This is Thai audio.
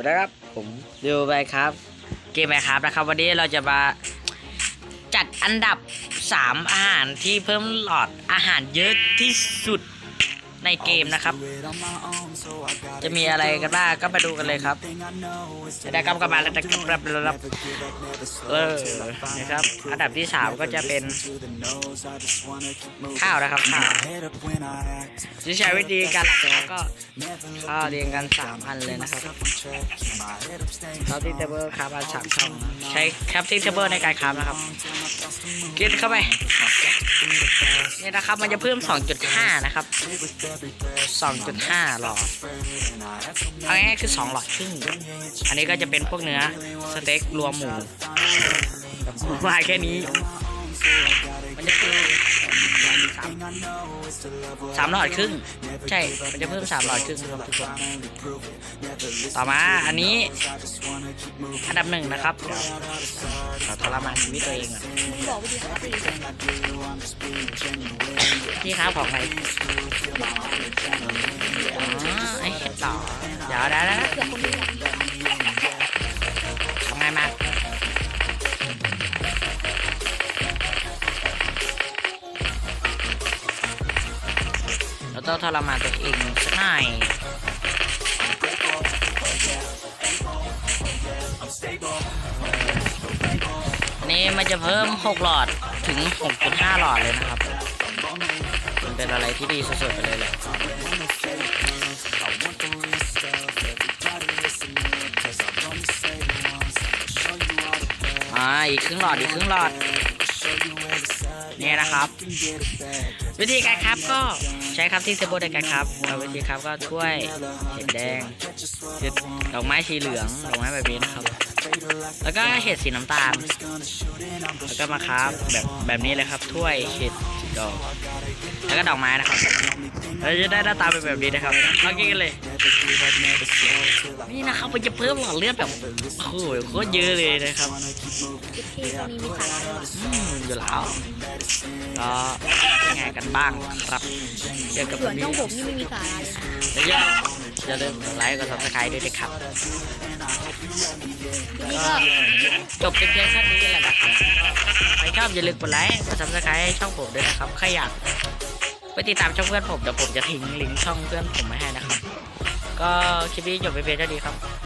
วัดีครับ ผมดิวไปครับ เกมไปครับนะครับ วันนี้เราจะมาจัดอันดับ 3 อาหารที่เพิ่มหลอดอาหารเยอะที่สุด ในเกมนะครับ จะมีอะไรกันบ้างก็มาดูกันเลยครับจะได้กำกับมาแล้วจะกำกับแล้วเออนะครับ อันดับที่3ก็จะเป็นข้าวนะครับข้าวที่ใช้วิธีการหลักแล้วก็ข้าวเรียงกัน3อันเลยนะครับครับที่เทเบิลครับอันสามช่องใช้แครับที่เทเบิลในการครับนะครับกินเข้าไปนี่นะครับมันจะเพิ่ม 2.5 นะครับ2.5หลอดเอาง่ายๆคือ 2 หลอดครึ่งอันนี้ก็จะเป็นพวกเนื้อสเต็กรวมหมูมาแค่นี้ มันจะคือสามสามหลอดครึ่งใช่ มันจะเพิ่มสามหลอดครึ่งทุกคนต่อมาอันนี้ อันดับหนึ่งนะครับเดี๋ยวเราทรมานชีวิตตัวเองอะพี่ครับของใครอ๋อไอ้เห็ดต่อเดี๋ยวเดี๋ยวเดี๋ยวเผื่อคนนี้นะทำไงมาเราต้องทรมานตัวเองสักหน่อย นี้มันจะเพิ่ม 6 หลอดถึง 6.5 หลอดเลยนะครับ มันเป็นอะไรที่ดีสุดๆไปเลยแหละอ่าอีกครึ่งหลอดอีกครึ่งหลอดเนี่ยนะครับ วิธีการครับก็ใช้ครับที่เซโบในการครับเอาวิธีครับก็ถ้วยเห็ดแดงเห็ดดอกไม้สีเหลืองดอกไม้แบบนี้นะครับ แล้วก็เห็ดสีน้ำตาล แล้วก็มาครับแบบแบบนี้เลยครับ ถ้วยเห็ดดอกแล้วก็ดอกไม้นะครับเราจะได้หน้าตาเป็นแบบนี้นะครับเรากินกันเลย นี่นะครับมันจะเพิ่มหลอดเลือดแบบโอ้โหโคตรเยอะเลยนะครับคิดที่ตอนนี้มีสาระด้วยอืมอยู่แล้วก็ยังไงกันบ้างครับเจอกับส่วัวนนนี้ช่องผมนี่ไม่มีสาระเลยนะแล้ว อย่าอย่าลืมกดไลค์กดซับสไครต์ด้วยนะครับก็จบเป็นเพียงแค่นี้แหละนะครับใครชอบอย่าลืมกดไลค์กดซับสไครต์ให้ช่องผมด้วยนะครับใครอยากไปติดตามช่องเพื่อนผมเดี๋ยวผมจะทิ้งลิงก์ช่องเพื่อนผมไว้ให้นะครับ ก็คลิปนี้จบไปเพียงเท่านี้ครับ